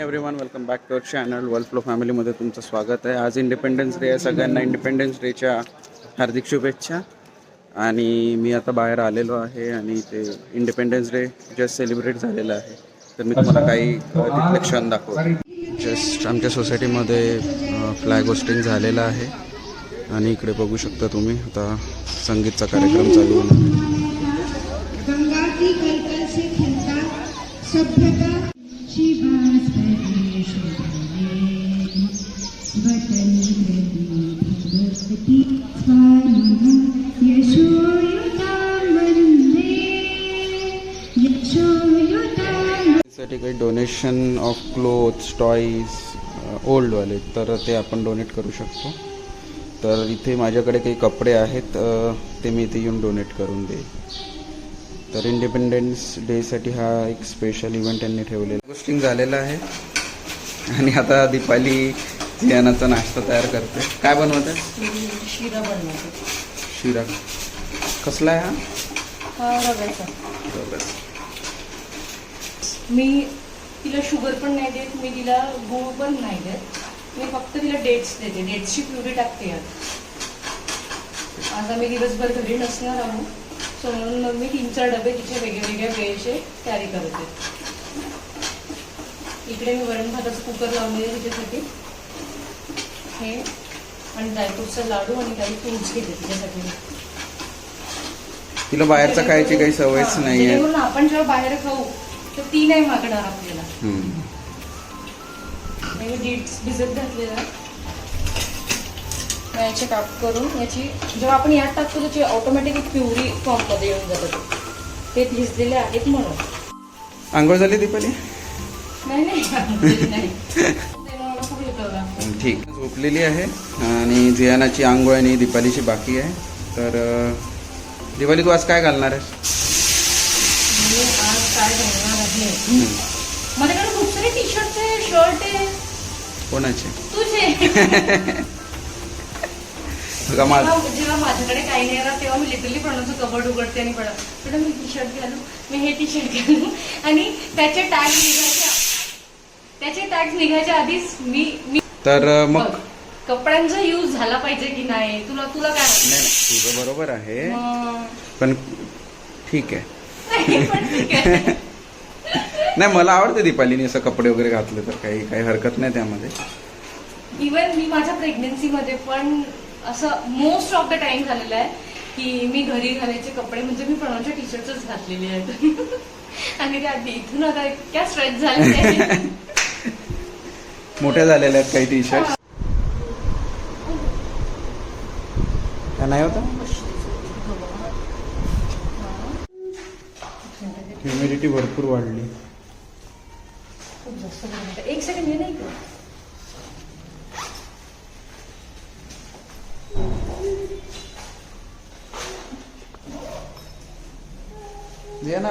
Everyone welcome back to our channel world flow फॅमिलीमध्ये तुमचं स्वागत आहे. आज इंडिपेंडन्स डे आहे सगळ्यांना इंडिपेंडन्स डेच्या हार्दिक शुभेच्छा. आणि मी आता बाहेर आलेलो आहे आणि ते इंडिपेंडन्स डे जस्ट सेलिब्रेट झालेलं आहे. तर मी तुम्हाला काही तिथले क्षण दाखवतो. जस्ट आमच्या सोसायटीमध्ये फ्लॅग होस्टिंग झालेलं आहे. आणि इकडे बघू शकता तुम्ही आता संगीतचा कार्यक्रम चालू होणार आहे. साठी काही डोनेशन ऑफ क्लोथ्स टॉईज ओल्डवाले तर ते आपण डोनेट करू शकतो. तर इथे माझ्याकडे काही कपडे आहेत ते मी इथे येऊन डोनेट करून देईल तर इंडिपेंडन्स डेसाठी हा एक स्पेशल इव्हेंट त्यांनी ठेवलेला गोष्टी झालेला आहे. आणि आता दीपाली जियानाचा नाश्ता तयार करते. काय बनवत आहे शिरा शिरा. कसला आहे हा? रव्याचा. मी तिला शुगर पण नाही देत मी तिला गूळ पण नाही देत. मी फक्त तिला डेट्स देते. डेट्सची प्युरी टाकते यात आज आम्ही दिवसभर घरी नसणार आहोत. सो म्हणून मग मी तीन चार डबे तिचे वेगळे वेगळ्या वेळेचे कॅरी करते. इकडे मी वरण भाताचं कुकर लावलेलं आहे तिच्यासाठी. हे. आणि ड्रायफ्रूटचा लाडू आणि काही फ्रूट्स घेते तिच्यासाठी. तिला बाहेरचं खायची काही सवयच नाही आपण जेव्हा बाहेर खाऊ तर ती नाही मागणार आपल्याला. मी डीट्स भिजत घातलेला. याचे काप करून याची जेव्हा आपण यात टाकतो त्याची ऑटोमॅटिक प्युरी फॉर्ममध्ये येऊन जातात ते भिजलेले आहेत म्हणून. आंघोळ झाली दीपाली? नाही नाही. ठीक. झोपलेली आहे आणि जियानाची आंघोळ आणि दीपालीची बाकी आहे. तर दीपाली तू आज काय घालणार आहेस? मी आज काय बनवणार आहे. माझ्याकडे खूप सारे टी शर्ट आहे. शर्ट आहे कोणाचे तुझे जेव्हा माझ्याकडे काही नाही राहत तेव्हा मी लिटरली प्रणवचं कबड उघडते आणि पडा मॅडम मी टी शर्ट घालू. मी हे टी शर्ट घालू. आणि त्याचे टॅग निघायच्या त्याचे टॅग निघायच्या आधीच मी मी तर मग कपड्यांचा यूज झाला पाहिजे की नाही? तुला तुला काय नाही तुझं बरोबर आहे. पण ठीक आहे. नाही, मला आवडते दीपालीने असं कपडे वगैरे घातले तर काही काही हरकत नाही त्यामध्ये. इवन मी माझ्या प्रेग्नेन्सीमध्ये पण असं मोस्ट ऑफ द टाइम झालेलं आहे की मी घरी घालायचे कपडे म्हणजे मी प्रणवच्या टी शर्टच घातलेले आहेत. आणि त्या इथून आता इतक्या स्ट्रेच झाले मोठ्या झालेल्या आहेत काही टी शर्ट नाही होता? ह्युमिडिटी भरपूर वाढली. खूप जास्त गरम होतं. एक सेकंड हे नाही का?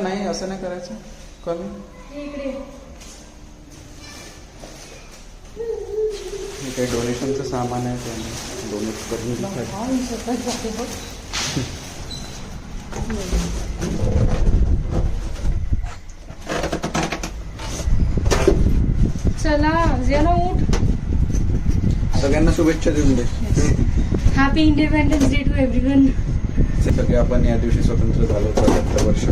नाही असं नाही करायचं. कमी. हे इकडे हे काही डोनेशनचं सामान आहे ते डोनेट करून दिलं हा, मी स्वतःच जाते बघ. चला जियाना उठ सगळ्यांना शुभेच्छा देऊन दे. Happy independence day to everyone सगळे आपण या दिवशी स्वतंत्र झालो सत्तर वर्ष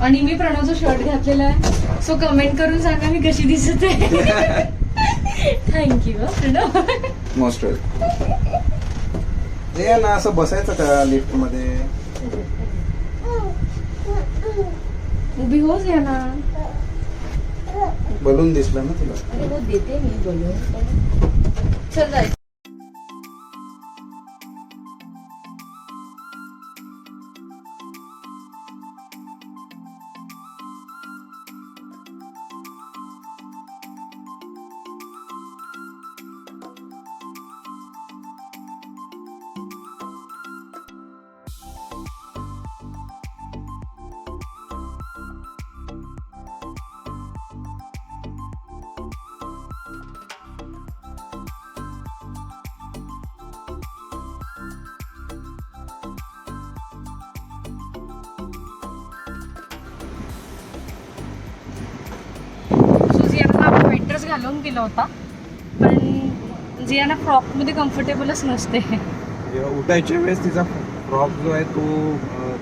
आणि मी प्रणवचा शर्ट घातलेला आहे. सो कमेंट करून सांगा मी कशी दिसत आहे. थँक्यू प्रणव. मोस्ट वेल ते ना असं बसायचं का लिफ्टमध्ये? उभी होच या ना. बलून दिसला ना तुला. अरे हो देते मी बोलून. चल जायचं घालून गेला होता. पण जियाना फ्रॉकमध्ये कम्फर्टेबलच नसते. जेव्हा उठायच्या वेळेस तिचा फ्रॉक जो आहे तो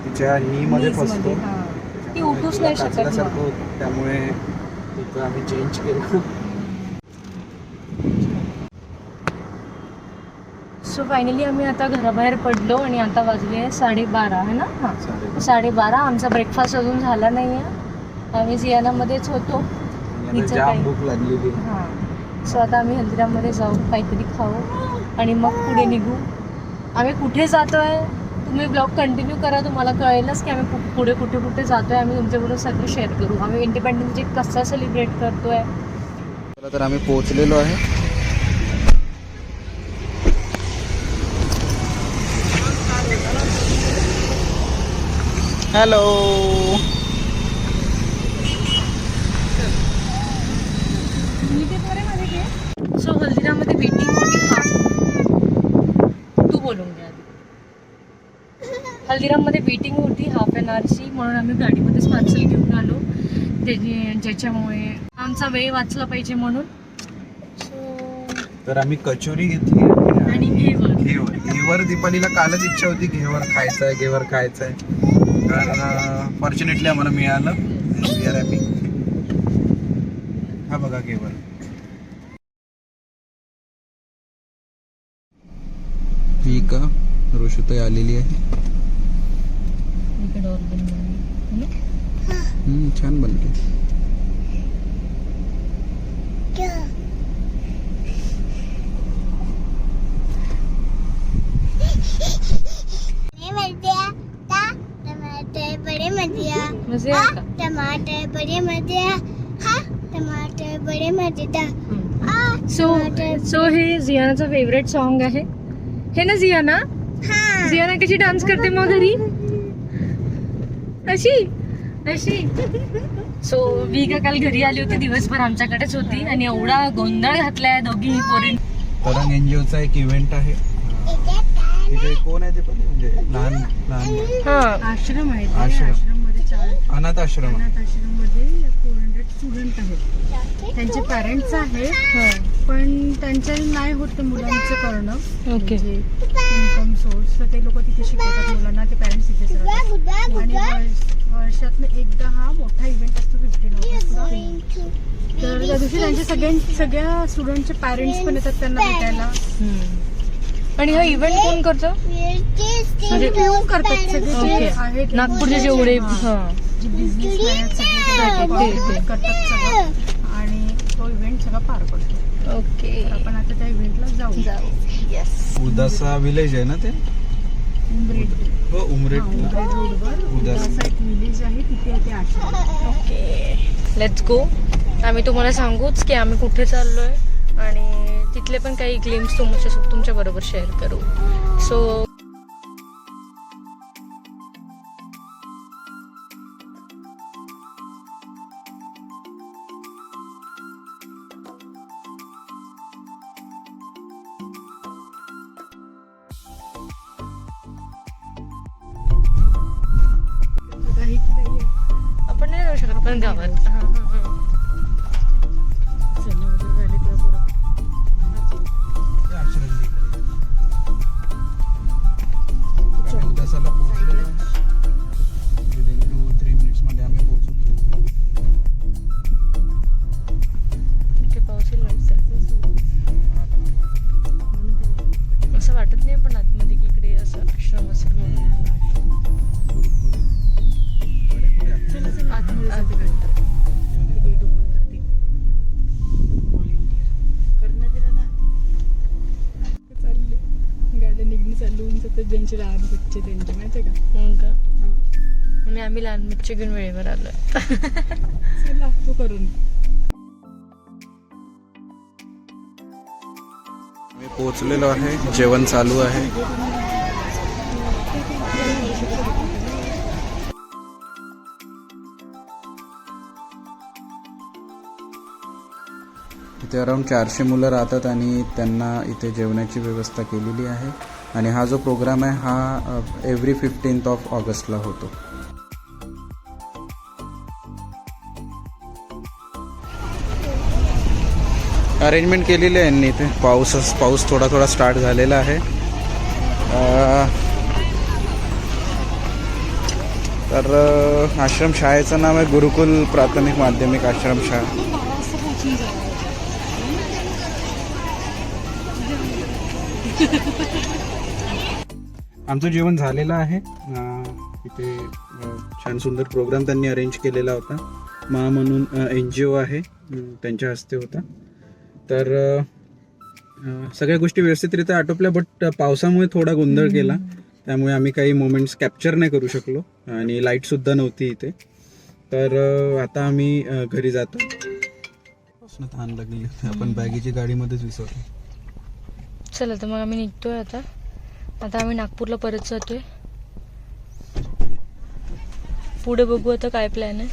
तिच्या नी मध्ये Knees फसतो. ती उठूच नाही शकत. त्यामुळे तिथं आम्ही चेंज केलं. सो फायनली आम्ही आता घराबाहेर पडलो आणि आता वाजले आहे साडेबारा ना हां चालेल. साडेबारा. आमचा ब्रेकफास्ट अजून झाला नाही आहे आम्ही जियानामध्येच होतो. हिचं जाम काही- भूक लागलेली आहे. हां. सो आता आम्ही हल्दीराममध्ये जाऊ काहीतरी खाऊ आणि मग पुढे निघू. आम्ही कुठे जातो आहे तुम्ही ब्लॉग कंटिन्यू करा तुम्हाला कळेलच की आम्ही कु- पुढे कुठे कुठे जातो आहे आम्ही तुमच्याबरोबर सगळं शेअर करू. आम्ही इंडिपेंडन्स डे कसा सेलिब्रेट करतो आहे चला तर आम्ही पोहोचलेलो आहे. हॅलो सो हल्दीरामध्ये वेटिंग होती हा तू बोलून घ्या. हल्दीराममध्ये वेटिंग होती हाफ एन आवरची म्हणून आम्ही गाडीमध्येच पार्सल घेऊन आलो. ज्याच्यामुळे आमचा वेळ वाचला पाहिजे म्हणून. सो तर आम्ही कचोरी घेतली आणि घेवर. घेवर. घेवर दीपालीला कालच इच्छा होती घेवर खायचं आहे घेवर खायचं आहे तर फॉर्च्युनेटली आम्हाला मिळालं. हा बघा घेवर. ही का ऋषुताई आलेली आहे इकडे organ बनवली. हम्म, छान बनली टमाटर बड़े मजिया मजे आहे का? टमाटर बड़े मजिया हा टमाटर बड़े मजेदार हम्म. आ सो सो हे जियानाचं फेवरेट सॉन्ग आहे हे ना जियाना हा. जियाना कशी डान्स करते मग घरी? अशी? अशी. सो मी का काल घरी आली होती दिवसभर आमच्याकडेच होती आणि एवढा गोंधळ घातलाय दोघी पोरी तरंग एनजीओचा एक इव्हेंट आहे. तिथे कोण आहे ते पण म्हणजे लहान लहान हा. आश्रम आहे आश्रम. अनाथ आश्रम. अनाथ आश्रममध्ये फोर हंड्रेड स्टुडंट आहेत. त्यांचे पॅरेंट्स आहेत. पण त्यांच्या नाही होत ते मुलांचं करणं. ओके. इन्कम सोर्स तर ते लोक तिथे शिकवतात मुलांना. ते पॅरेंट्स तिथेच राहतात आणि वर्ष- वर्षातनं एकदा हा मोठा इव्हेंट असतो फिफ्टीन ऑगस्ट तर त्या दिवशी त्यांचे सगळ्यां सगळ्या स्टुडंटचे पॅरेंट्स पण येतात त्यांना भेटायला. आणि हा इव्हेंट कोण करतो? म्हणजे येऊन करतात सगळे जे. आहेत नागपूरचे जेवढे हा. हा. जे बिझनेस आहेत सगळे ते- ते. ते करतात सगळं. आणि तो इव्हेंट सगळा पार पडतो. ओके तर आपण आता त्या इव्हेंटला जाऊ. जाऊ. येस उदासा विलेज आहे ना ते? उमरेड हो उमरेट हा, उमरेड रोडवर. उदास. उदासा एक विलेज आहे तिथे ते आश्रम ओके लेट्स गो आम्ही तुम्हाला सांगूच की आम्ही कुठे चाललोय आणि तिथले पण काही ग्लिम्स तुमच्या तुमच्या बरोबर शेअर करू. सो आपण नाही जाऊ शकत पण गावात. ज्यांचे लहान बच्चे त्यांचे माहिती आहे का? हो. का आणि आम्ही लहान बच्चे घेऊन वेळेवर आलोय. चला तो करून आम्ही पोहोचलेलो आहे जेवण चालू आहे. इथे अराऊंड चारशे मुलं राहतात आणि त्यांना इथे जेवणाची व्यवस्था केलेली आहे. आणि हा जो प्रोग्राम आहे हा एव्हरी फिफ्टीन्थ ऑफ ऑगस्टला होतो. अरेंजमेंट केलेली आहे यांनी इथे. पाऊस पाऊस थोडा थोडा स्टार्ट झालेला आहे. तर आश्रम आश्रमशाळेचं नाव आहे गुरुकुल प्राथमिक माध्यमिक आश्रमशाळा आमचं जेवण झालेलं आहे. इथे छान सुंदर प्रोग्राम त्यांनी अरेंज केलेला होता. मा म्हणून एन जी ओ आहे. त्यांच्या हस्ते होता. तर सगळ्या गोष्टी व्यवस्थितरित्या आटोपल्या बट पावसामुळे थोडा गोंधळ केला त्यामुळे आम्ही काही मोमेंट्स कॅप्चर नाही करू शकलो. आणि लाईटसुद्धा नव्हती इथे. तर आता आम्ही घरी जातो. तहान लागली आपण बॅगेची गाडीमध्येच विसरलो. चला तर मग आम्ही निघतोय आता. आता आम्ही नागपूरला परत जातोय. पुढे बघू आता काय प्लॅन आहे.